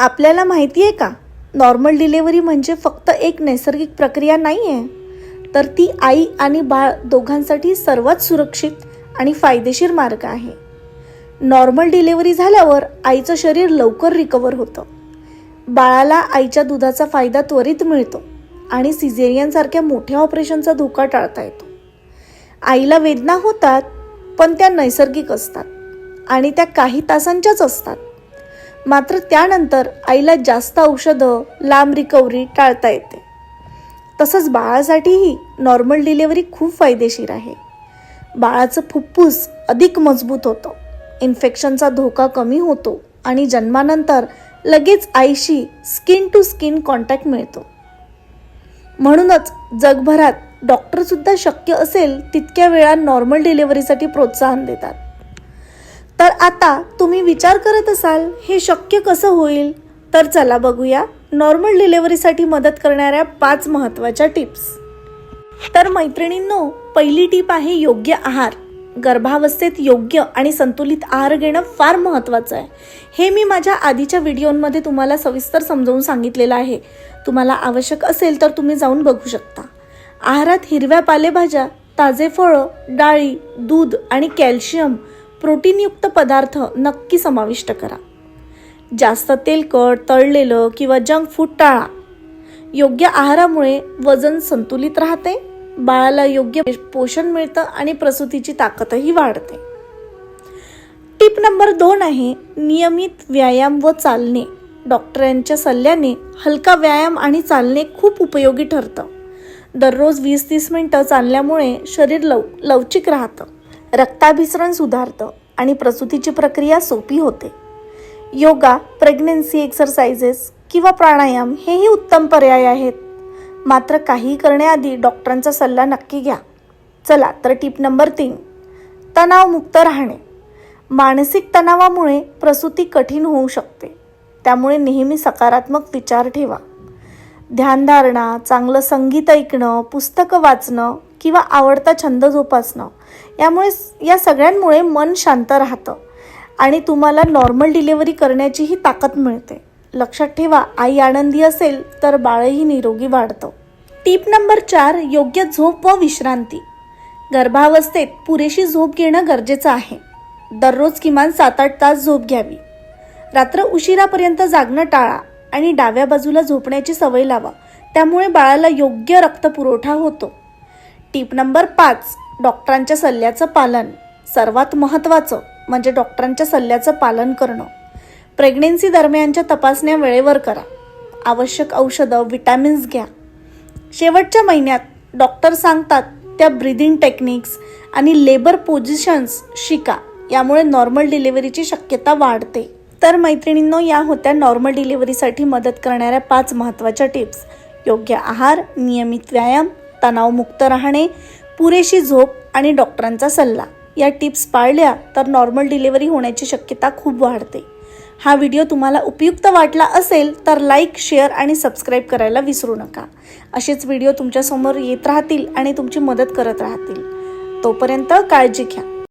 आपल्याला माहिती आहे का? नॉर्मल डिलेवरी म्हणजे फक्त एक नैसर्गिक प्रक्रिया नाही आहे तर ती आई आणि बाळ दोघांसाठी सर्वात सुरक्षित आणि फायदेशीर मार्ग आहे. नॉर्मल डिलेवरी झाल्यावर आईचं शरीर लवकर रिकवर होतं. बाळाला आईच्या दुधाचा फायदा त्वरित मिळतो आणि सिझेरियनसारख्या मोठ्या ऑपरेशनचा धोका टाळता येतो. आईला वेदना होतात पण त्या नैसर्गिक असतात आणि त्या काही तासांच्याच असतात. मात्र त्यानंतर आईला जास्त औषधं लांब रिकव्हरी टाळता येते. तसंच बाळासाठीही नॉर्मल डिलेवरी खूप फायदेशीर आहे. बाळाचं फुप्फुस अधिक मजबूत होतं. इन्फेक्शनचा धोका कमी होतो आणि जन्मानंतर लगेच आईशी स्किन टू स्किन कॉन्टॅक्ट मिळतो. म्हणूनच जगभरात डॉक्टरसुद्धा शक्य असेल तितक्या वेळा नॉर्मल डिलिव्हरीसाठी प्रोत्साहन देतात. तर आता तुम्ही विचार करत असाल हे शक्य कसं होईल? तर चला बघूया नॉर्मल डिलिव्हरीसाठी मदत करणाऱ्या पाच महत्त्वाच्या टिप्स. तर मैत्रिणींनो पहिली टीप आहे योग्य आहार. गर्भावस्थेत योग्य आणि संतुलित आहार घेणं फार महत्त्वाचं आहे. हे मी माझ्या आधीच्या व्हिडिओमध्ये तुम्हाला सविस्तर समजावून सांगितलेलं आहे. तुम्हाला आवश्यक असेल तर तुम्ही जाऊन बघू शकता. आहारात हिरव्या पालेभाज्या ताजे फळं डाळी दूध आणि कॅल्शियम प्रोटीनयुक्त पदार्थ नक्की समाविष्ट करा. जास्त तेलकट तळलेलं किंवा जंक फूड टाळा. योग्य आहारामुळे वजन संतुलित राहते बाळाला योग्य पोषण मिळतं आणि प्रसूतीची ताकदही वाढते. टिप नंबर दोन आहे नियमित व्यायाम व चालणे. डॉक्टरांच्या सल्ल्याने हलका व्यायाम आणि चालणे खूप उपयोगी ठरतं. दररोज वीस तीस मिनटं चालल्यामुळे शरीर लव लवचिक राहतं. रक्ताभिसरण सुधारतं आणि प्रसूतीची प्रक्रिया सोपी होते. योगा प्रेग्नेन्सी एक्सरसाइजेस किंवा प्राणायाम हेही उत्तम पर्याय आहेत. मात्र काही करण्याआधी डॉक्टरांचा सल्ला नक्की घ्या. चला तर टिप नंबर तीन तणावमुक्त राहणे. मानसिक तणावामुळे प्रसूती कठीण होऊ शकते. त्यामुळे नेहमी सकारात्मक विचार ठेवा. ध्यानधारणा चांगलं संगीत ऐकणं पुस्तकं वाचणं किंवा आवडता छंद जोपासणं. यामुळे या सगळ्यांमुळे मन शांत राहतं आणि तुम्हाला नॉर्मल डिलिव्हरी करण्याचीही ताकद मिळते. लक्षात ठेवा आई आनंदी असेल तर बाळही निरोगी वाढतं. टीप नंबर चार योग्य झोप व विश्रांती. गर्भावस्थेत पुरेशी झोप घेणं गरजेचं आहे. दररोज किमान सात आठ तास झोप घ्यावी. रात्र उशिरापर्यंत जागणं टाळा आणि डाव्या बाजूला झोपण्याची सवय लावा. त्यामुळे बाळाला योग्य रक्तपुरवठा होतो. टीप नंबर पाच डॉक्टरांच्या सल्ल्याचं पालन. सर्वात महत्त्वाचं म्हणजे डॉक्टरांच्या सल्ल्याचं पालन करणं. प्रेग्नेन्सी दरम्यानच्या तपासण्या वेळेवर करा. आवश्यक औषधं विटॅमिन्स घ्या. शेवटच्या महिन्यात डॉक्टर सांगतात त्या ब्रिदिंग टेक्निक्स आणि लेबर पोझिशन्स शिका. यामुळे नॉर्मल डिलिव्हरीची शक्यता वाढते. तर मैत्रिणींनो या होत्या नॉर्मल डिलिव्हरीसाठी मदत करणाऱ्या पाच महत्त्वाच्या टिप्स. योग्य आहार नियमित व्यायाम तणावमुक्त राहणे पुरेशी झोप आणि डॉक्टरांचा सल्ला. या टिप्स पाळल्या तर नॉर्मल डिलिव्हरी होण्याची शक्यता खूप वाढते. हा व्हिडिओ तुम्हाला उपयुक्त वाटला असेल तर लाईक शेअर आणि सबस्क्राईब करायला विसरू नका. असेच व्हिडिओ तुमच्यासमोर येत राहतील आणि तुमची मदत करत राहतील. तोपर्यंत काळजी घ्या.